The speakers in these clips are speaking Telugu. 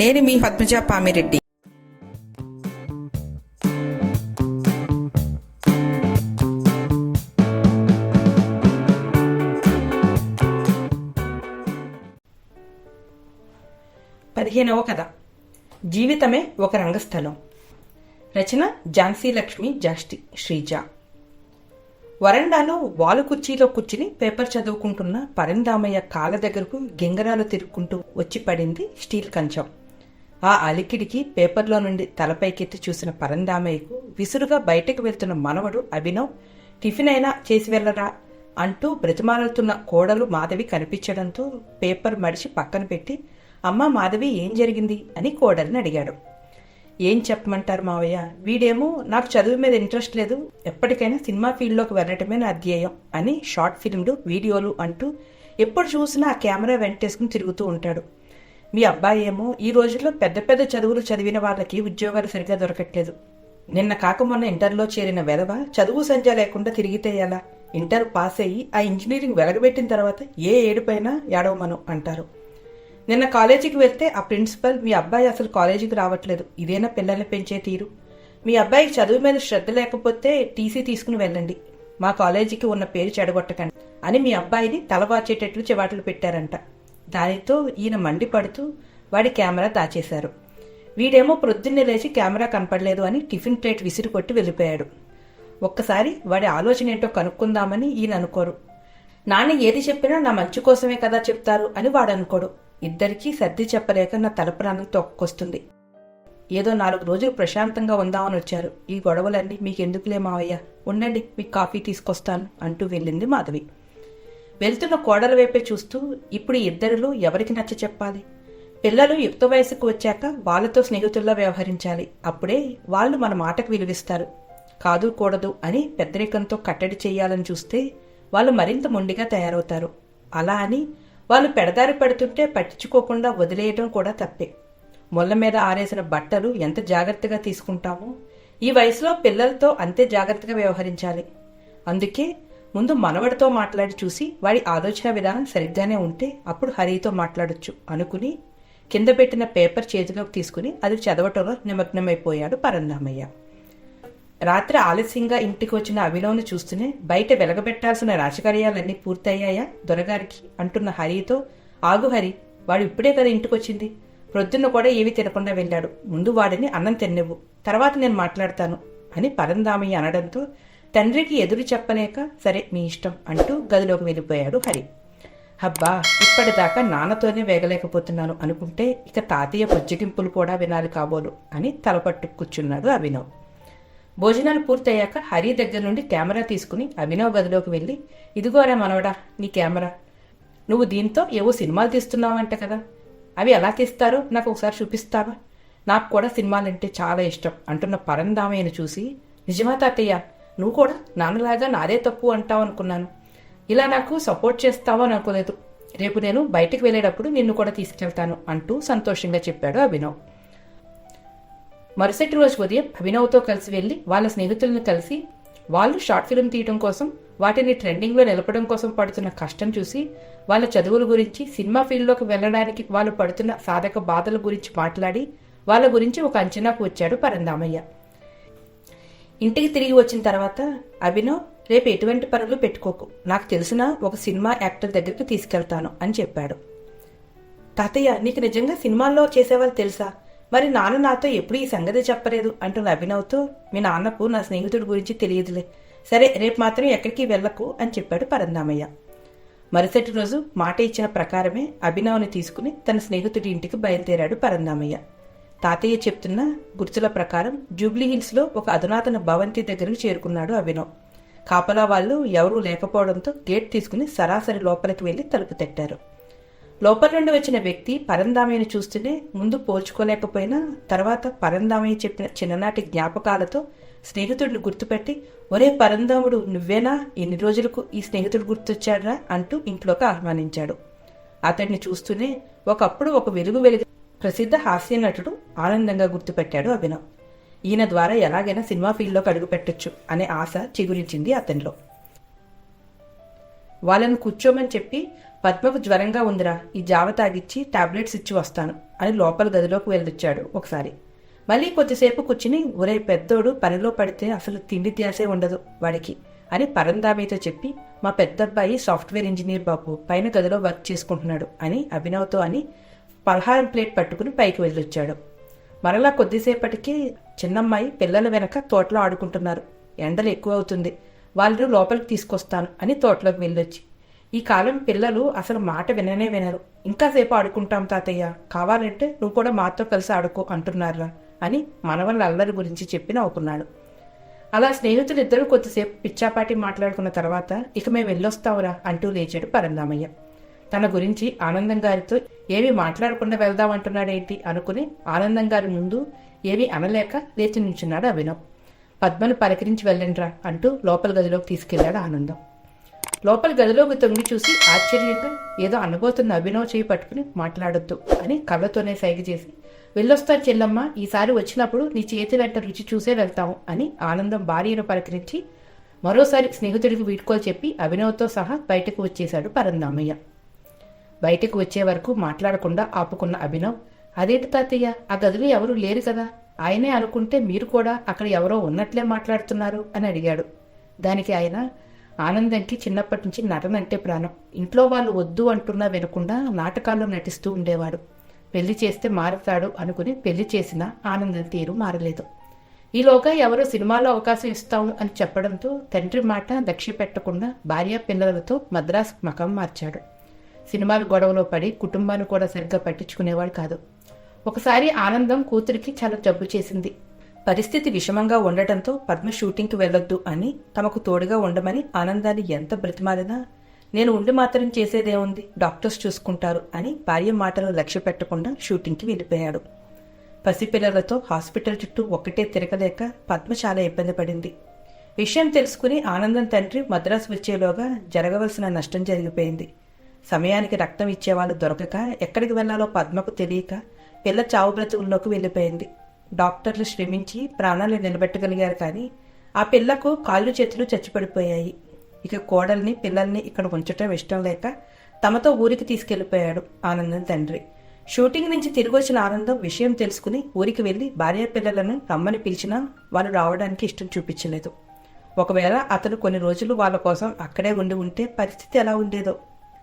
నేను మీ పద్మజ పామిరెడ్డి. పదిహేనవ కథ. జీవితమే ఒక రంగస్థలం. రచన ఝాన్సీ లక్ష్మి జాష్టి శ్రీజ. వరండాలో వాలు కుర్చీలో కూర్చుని పేపర్ చదువుకుంటున్న పరందామయ్య కాళ్ళ దగ్గరకు గింగరాలు తిరుక్కుంటూ వచ్చి పడింది స్టీల్ కంచం. ఆ అలికిడికి పేపర్లో నుండి తలపైకెత్తి చూసిన పరందామయ్యకు విసురుగా బయటకు వెళ్తున్న మనవడు అభినవ్ టిఫిన్ అయినా చేసి వెళ్ళరా అంటూ బ్రతిమాలుతున్న కోడలు మాధవి కనిపించడంతో పేపర్ మడిచి పక్కన పెట్టి అమ్మ మాధవి ఏం జరిగింది? అని కోడలిని అడిగాడు. ఏం చెప్పమంటారు మావయ్య? వీడేమో నాకు చదువు మీద ఇంట్రెస్ట్ లేదు ఎప్పటికైనా సినిమా ఫీల్డ్లోకి వెళ్ళటమే నా అధ్యేయం అని షార్ట్ ఫిల్మ్లు వీడియోలు అంటూ ఎప్పుడు చూసినా ఆ కెమెరా వెంటేసుకుని తిరుగుతూ ఉంటాడు. మీ అబ్బాయి ఏమో ఈ రోజుల్లో పెద్ద పెద్ద చదువులు చదివిన వాళ్ళకి ఉద్యోగాలు సరిగ్గా దొరకట్లేదు. నిన్న కాక మొన్న ఇంటర్లో చేరిన వెధవ చదువు సంధ్య లేకుండా తిరిగితే ఎలా? ఇంటర్ పాస్ అయ్యి ఆ ఇంజనీరింగ్ వెలగబెట్టిన తర్వాత ఏ ఏడుపైనా ఏడవమను అంటారు. నిన్న కాలేజీకి వెళ్తే ఆ ప్రిన్సిపల్ మీ అబ్బాయి అసలు కాలేజీకి రావట్లేదు. ఇదేనా పిల్లల్ని పెంచే తీరు? మీ అబ్బాయికి చదువు మీద శ్రద్ధ లేకపోతే టీసీ తీసుకుని వెళ్ళండి. మా కాలేజీకి ఉన్న పేరు చెడగొట్టకండి అని మీ అబ్బాయిని తలవాచేటట్లు చెవాట్లు పెట్టారంట. దానితో ఈయన మండిపడుతూ వాడి కెమెరా దాచేశారు. వీడేమో ప్రొద్దున్నే లేచి కెమెరా కనపడలేదు అని టిఫిన్ ప్లేట్ విసిరి కొట్టి వెళ్ళిపోయాడు. ఒక్కసారి వాడి ఆలోచన ఏంటో కనుక్కుందామని ఈయన అనుకోరు. నాన్న ఏది చెప్పినా నా మంచి కోసమే కదా చెప్తారు అని వాడు అనుకోడు. ఇద్దరికీ సర్ది చెప్పలేక నా తల ప్రాణం తొక్కొస్తుంది. ఏదో నాలుగు రోజులు ప్రశాంతంగా ఉందామని వచ్చారు. ఈ గొడవలన్నీ మీకెందుకులే మావయ్య? ఉండండి మీకు కాఫీ తీసుకొస్తాను అంటూ వెళ్ళింది మాధవి. వెళ్తున్న కోడల వైపే చూస్తూ ఇప్పుడు ఇద్దరిలో ఎవరికి నచ్చ చెప్పాలి? పిల్లలు యుక్త వయసుకు వచ్చాక వాళ్ళతో స్నేహితుల్లా వ్యవహరించాలి. అప్పుడే వాళ్ళు మన మాటకు విలువిస్తారు. కాదు కూడదు అని పెద్దరికంతో కట్టడి చేయాలని చూస్తే వాళ్ళు మరింత మొండిగా తయారవుతారు. అలా అని వాళ్ళు పెడదారి పెడుతుంటే పట్టించుకోకుండా వదిలేయడం కూడా తప్పే. ముళ్ళ మీద ఆరేసిన బట్టలు ఎంత జాగ్రత్తగా తీసుకుంటామో ఈ వయసులో పిల్లలతో అంతే జాగ్రత్తగా వ్యవహరించాలి. అందుకే ముందు మనవడితో మాట్లాడి చూసి వాడి ఆలోచన విధానం సరిగ్గానే ఉంటే అప్పుడు హరితో మాట్లాడొచ్చు అనుకుని కింద పెట్టిన పేపర్ చేతిలోకి తీసుకుని అది చదవటంలో నిమగ్నమైపోయాడు పరందామయ్య రాత్రి ఆలస్యంగా ఇంటికి వచ్చిన అభినవ్ని చూస్తూనే బయట వెలగబెట్టాల్సిన రాజకార్యాలన్నీ పూర్తయ్యాయా? దొరగారికి అంటున్న హరితో ఆగు హరి వాడు ఇప్పుడే కదా ఇంటికొచ్చింది. ప్రొద్దున్న కూడా ఏమీ తినకుండా వెళ్ళాడు. ముందు వాడిని అన్నం తిన్నవు తర్వాత నేను మాట్లాడతాను అని పరందామయ్య అనడంతో తండ్రికి ఎదురు చెప్పలేక సరే మీ ఇష్టం అంటూ గదిలోకి వెళ్ళిపోయాడు హరి. అబ్బా ఇప్పటిదాకా నాన్నతోనే వేగలేకపోతున్నాను అనుకుంటే ఇక తాతయ్య బుజ్జగింపులు కూడా వినాలి కాబోలు అని తలపట్టు కూర్చున్నాడు అభినవ్. భోజనాలు పూర్తయ్యాక హరి దగ్గర నుండి కెమెరా తీసుకుని అభినవ్ గదిలోకి వెళ్ళి ఇదిగోరా మనవడా నీ కెమెరా. నువ్వు దీంతో ఏవో సినిమాలు తీస్తున్నావంట కదా. అవి ఎలా తీస్తారో నాకు ఒకసారి చూపిస్తావా? నాకు కూడా సినిమాలంటే చాలా ఇష్టం అంటున్న పరందామయ్యను చూసి నిజమా తాతయ్య నువ్వు కూడా నాన్నలాగా నాదే తప్పు అంటావు అనుకున్నాను. ఇలా నాకు సపోర్ట్ చేస్తావో అని అనుకోలేదు రేపు నేను బయటికి వెళ్ళేటప్పుడు నిన్ను కూడా తీసుకెళ్తాను అంటూ సంతోషంగా చెప్పాడు అభినవ్. మరుసటి రోజు ఉదయం అభినవ్తో కలిసి వెళ్ళి వాళ్ళ స్నేహితులను కలిసి వాళ్ళు షార్ట్ ఫిల్మ్ తీయడం కోసం వాటిని ట్రెండింగ్లో నిలపడం కోసం పడుతున్న కష్టం చూసి వాళ్ళ చదువుల గురించి సినిమా ఫీల్డ్లోకి వెళ్ళడానికి వాళ్ళు పడుతున్న సాధక బాధల గురించి మాట్లాడి వాళ్ళ గురించి ఒక అంచనాకు వచ్చాడు పరందామయ్య. ఇంటికి తిరిగి వచ్చిన తర్వాత అభినవ్ రేపు ఎటువంటి పనులు పెట్టుకోకు. నాకు తెలిసిన ఒక సినిమా యాక్టర్ దగ్గరికి తీసుకెళ్తాను అని చెప్పాడు. తాతయ్య నీకు నిజంగా సినిమాల్లో చేసేవాళ్ళు తెలుసా? మరి నాన్న నాతో ఎప్పుడు ఈ సంగతి చెప్పలేదు అంటున్న అభినవ్తో. మీ నాన్నకు నా స్నేహితుడి గురించి తెలియదులే. సరే రేపు మాత్రం ఎక్కడికి వెళ్ళకు అని చెప్పాడు పరందామయ్య మరుసటి రోజు మాట ఇచ్చిన ప్రకారమే అభినవ్ని తీసుకుని తన స్నేహితుడి ఇంటికి బయలుదేరాడు పరందామయ్య తాతయ్య చెప్తున్న గుర్తుల ప్రకారం జూబ్లీ హిల్స్లో ఒక అధునాతన భవంతి దగ్గరకు చేరుకున్నాడు అభినవ్ కాపలా వాళ్ళు ఎవరూ లేకపోవడంతో గేట్ తీసుకుని సరాసరి లోపలికి వెళ్ళి తలుపు తట్టారు. లోపల నుండి వచ్చిన వ్యక్తి పరందామయ్యను చూస్తూనే ముందు పోల్చుకోలేకపోయినా తర్వాత పరందామయ్య చెప్పిన చిన్ననాటి జ్ఞాపకాలతో స్నేహితుడిని గుర్తుపెట్టి ఒరే పరందాముడు నువ్వేనా? ఎన్ని రోజులకు ఈ స్నేహితుడు గుర్తొచ్చాడ్రా? అంటూ ఇంట్లోకి ఆహ్వానించాడు. అతన్ని చూస్తూనే ఒకప్పుడు ఒక వెలుగు వెలుగు ప్రసిద్ధ హాస్య నటుడు ఆనందంగా గుర్తుపెట్టాడు అభినవ్. ఈయన ద్వారా ఎలాగైనా సినిమా ఫీల్డ్లోకి అడుగుపెట్టొచ్చు అనే ఆశ చిగురించింది అతనిలో. వాళ్ళను కూర్చోమని చెప్పి పద్మకు జ్వరంగా ఉందిరా ఈ జావ తాగిచ్చి టాబ్లెట్స్ ఇచ్చి వస్తాను అని లోపల గదిలోకి వెళ్ళొచ్చాడు ఒకసారి. మళ్ళీ కొద్దిసేపు కూర్చుని ఒరే పెద్దోడు పనిలో పడితే అసలు తిండి ధ్యాసే ఉండదు వాడికి అని పరందామితో చెప్పి మా పెద్దబ్బాయి సాఫ్ట్వేర్ ఇంజనీర్ బాబు పైన గదిలో వర్క్ చేసుకుంటున్నాడు అని అభినవ్తో అని పలహారం ప్లేట్ పట్టుకుని పైకి వెళ్ళొచ్చాడు. మరలా కొద్దిసేపటికి చిన్నమ్మాయి పిల్లల వెనక తోటలో ఆడుకుంటున్నారు. ఎండలు ఎక్కువ అవుతుంది. వాళ్ళు లోపలికి తీసుకొస్తాను అని తోటలోకి వెళ్ళొచ్చి. ఈ కాలం పిల్లలు అసలు మాట విననే వినరు. ఇంకాసేపు ఆడుకుంటాం తాతయ్య. కావాలంటే నువ్వు కూడా మాతో కలిసి ఆడుకో అంటున్నారా అని మనవళ్ళ అల్లరి గురించి చెప్పి నవ్వుకున్నాడు అలా స్నేహితులిద్దరూ కొద్దిసేపు పిచ్చాపాటి మాట్లాడుకున్న తర్వాత ఇక మేము వెళ్ళొస్తావురా అంటూ లేచాడు పరందామయ్య. తన గురించి ఆనందం గారితో ఏమీ మాట్లాడకుండా వెళ్దామంటున్నాడేంటి అనుకుని ఆనందం గారి ముందు ఏమీ అనలేక లేచి నించున్నాడు అభినవ్. పద్మను పలకరించి వెళ్ళండ్రా అంటూ లోపల గదిలోకి తీసుకెళ్ళాడు ఆనందం. లోపల గదిలోకి తొంగి చూసి ఆశ్చర్యంగా ఏదో అనబోతున్న అభినవ్ చేయి పట్టుకుని మాట్లాడొద్దు అని కళ్ళతోనే సైగ చేసి వెళ్ళొస్తాను చెల్లమ్మ ఈసారి వచ్చినప్పుడు నీ చేతి వెంట రుచి చూసే వెళ్తాము అని ఆనందం భార్యను పలకరించి మరోసారి స్నేహితుడికి వీడ్కోలు చెప్పి అభినవ్తో సహా బయటకు వచ్చేశాడు పరందామయ్య బయటకు వచ్చే వరకు మాట్లాడకుండా ఆపుకున్న అభినవ్ అదేంటి తాతయ్య ఆ గదిలో ఎవరూ లేరు కదా? ఆయనే అనుకుంటే మీరు కూడా అక్కడ ఎవరో ఉన్నట్లే మాట్లాడుతున్నారు అని అడిగాడు. దానికి ఆయన ఆనందంకి చిన్నప్పటి నుంచి నటన అంటే ప్రాణం. ఇంట్లో వాళ్ళు వద్దు అంటున్నా వినకుండా నాటకాల్లో నటిస్తూ ఉండేవాడు. పెళ్ళి చేస్తే మారుతాడు అనుకుని పెళ్ళి చేసిన ఆనందం తీరు మారలేదు. ఈలోగా ఎవరో సినిమాలో అవకాశం ఇస్తాము అని చెప్పడంతో తండ్రి మాట దక్షి పెట్టకుండా భార్య పిల్లలతో మద్రాసు మకం మార్చాడు. సినిమాలు గొడవలో పడి కుటుంబాన్ని కూడా సరిగ్గా పట్టించుకునేవాడు కాదు. ఒకసారి ఆనందం కూతురికి చాలా జబ్బు చేసింది. పరిస్థితి విషమంగా ఉండటంతో పద్మ షూటింగ్కి వెళ్ళొద్దు అని తమకు తోడుగా ఉండమని ఆనందాన్ని ఎంత బ్రతిమాలినా నేను ఉండి మాత్రం చేసేదేముంది డాక్టర్స్ చూసుకుంటారు అని భార్య మాటలు లక్ష్య పెట్టకుండా షూటింగ్కి వెళ్ళిపోయాడు. పసిపిల్లలతో హాస్పిటల్ చుట్టూ ఒక్కటే తిరగలేక పద్మ చాలా ఇబ్బంది పడింది. విషయం తెలుసుకుని ఆనందం తండ్రి మద్రాసు వచ్చేలోగా జరగవలసిన నష్టం జరిగిపోయింది. సమయానికి రక్తం ఇచ్చేవాళ్ళు దొరకక ఎక్కడికి వెళ్ళాలో పద్మకు తెలియక పిల్ల చావు బ్రతుకుల్లోకి వెళ్ళిపోయింది. డాక్టర్లు శ్రమించి ప్రాణాలు నిలబెట్టగలిగారు కానీ ఆ పిల్లకు కాళ్ళు చేతులు చచ్చిపడిపోయాయి. ఇక కోడల్ని పిల్లల్ని ఇక్కడ ఉంచటం ఇష్టం లేక తమతో ఊరికి తీసుకెళ్ళిపోయాడు ఆనందం తండ్రి. షూటింగ్ నుంచి తిరిగి వచ్చిన ఆనందం విషయం తెలుసుకుని ఊరికి వెళ్ళి భార్య పిల్లలను రమ్మని పిలిచినా వాళ్ళు రావడానికి ఇష్టం చూపించలేదు. ఒకవేళ అతను కొన్ని రోజులు వాళ్ళ కోసం అక్కడే ఉండి ఉంటే పరిస్థితి ఎలా ఉండేదో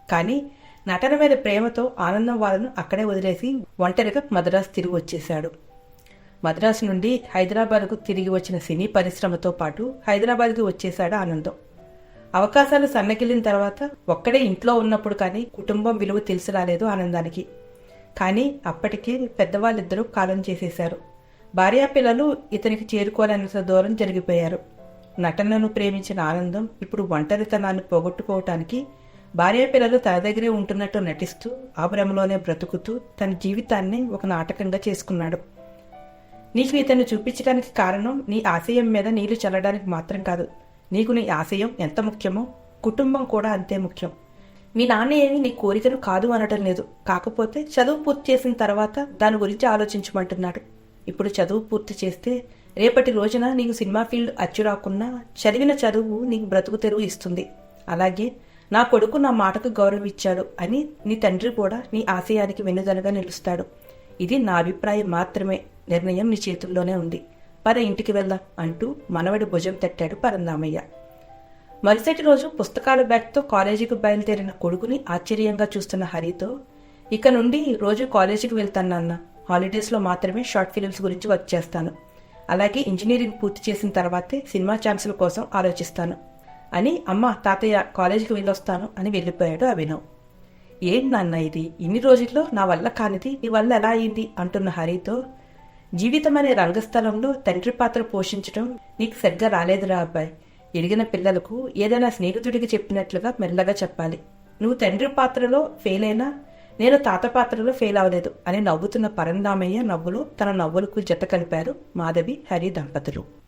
కానీ నటన మీద ప్రేమతో ఆనందం వాళ్ళను అక్కడే వదిలేసి ఒంటరిగా మద్రాసు తిరిగి వచ్చేశాడు. మద్రాసు నుండి హైదరాబాద్కు తిరిగి వచ్చిన సినీ పరిశ్రమతో పాటు హైదరాబాద్కి వచ్చేశాడు ఆనందం. అవకాశాలు సన్నగిలిన తర్వాత ఒక్కడే ఇంట్లో ఉన్నప్పుడు కానీ కుటుంబం విలువ తెలిసి రాలేదు ఆనందానికి. కానీ అప్పటికే పెద్దవాళ్ళిద్దరూ కాలం చేసేశారు. భార్యా పిల్లలు ఇతనికి చేరుకోవాలన్నంత దూరం జరిగిపోయారు. నటనను ప్రేమించిన ఆనందం ఇప్పుడు ఒంటరితనాన్ని పోగొట్టుకోవటానికి భార్య పిల్లలు తన దగ్గరే ఉంటున్నట్టు నటిస్తూ ఆ భ్రమలోనే బ్రతుకుతూ తన జీవితాన్ని ఒక నాటకంగా చేసుకున్నాడు. నీకు ఇతను చూపించడానికి కారణం నీ ఆశయం మీద నీళ్ళు చల్లడానికి మాత్రం కాదు. నీకు నీ ఆశయం ఎంత ముఖ్యమో కుటుంబం కూడా అంతే ముఖ్యం. మీ నాన్న ఏమి నీ కోరికను కాదు అనటం లేదు. కాకపోతే చదువు పూర్తి చేసిన తర్వాత దాని గురించి ఆలోచించమంటున్నాడు. ఇప్పుడు చదువు పూర్తి చేస్తే రేపటి రోజున నీకు సినిమా ఫీల్డ్ అచ్చు రాకున్నా చదివిన చదువు నీకు బ్రతుకు తెరువు ఇస్తుంది. అలాగే నా కొడుకు నా మాటకు గౌరవం ఇచ్చాడు అని నీ తండ్రి కూడా నీ ఆశయానికి వెన్నుదనగా నిలుస్తాడు. ఇది నా అభిప్రాయం మాత్రమే. నిర్ణయం నీ చేతుల్లోనే ఉంది. పద ఇంటికి వెళ్దాం అంటూ మనవడి భుజం తట్టాడు పరందామయ్య. మరుసటి రోజు పుస్తకాల బ్యాగ్తో కాలేజీకి బయలుదేరిన కొడుకుని ఆశ్చర్యంగా చూస్తున్న హరితో ఇక నుండి రోజు కాలేజీకి వెళ్తాను నాన్న. హాలిడేస్లో మాత్రమే షార్ట్ ఫిలిమ్స్ గురించి వర్క్ చేస్తాను. అలాగే ఇంజనీరింగ్ పూర్తి చేసిన తర్వాతే సినిమా ఛాన్సుల కోసం ఆలోచిస్తాను. అని అమ్మ తాతయ్య కాలేజీకి వెళ్ళొస్తాను అని వెళ్ళిపోయాడు అభినవ్. ఏంటి నాన్న ఇది? ఇన్ని రోజుల్లో నా వల్ల కానిది నీ వల్ల ఎలా అయింది? అంటున్న హరితో జీవితం అనే రంగస్థలంలో తండ్రి పాత్ర పోషించడం నీకు సరిగ్గా రాలేదురా అబ్బాయి. ఎదిగిన పిల్లలకు ఏదైనా స్నేహితుడికి చెప్పినట్లుగా మెల్లగా చెప్పాలి. నువ్వు తండ్రి పాత్రలో ఫెయిల్ అయినా నేను తాత పాత్రలో ఫెయిల్ అవ్వలేదు అని నవ్వుతున్న పరందామయ్య నవ్వులు తన నవ్వులకు జత కలిపారు మాధవి హరి దంపతులు.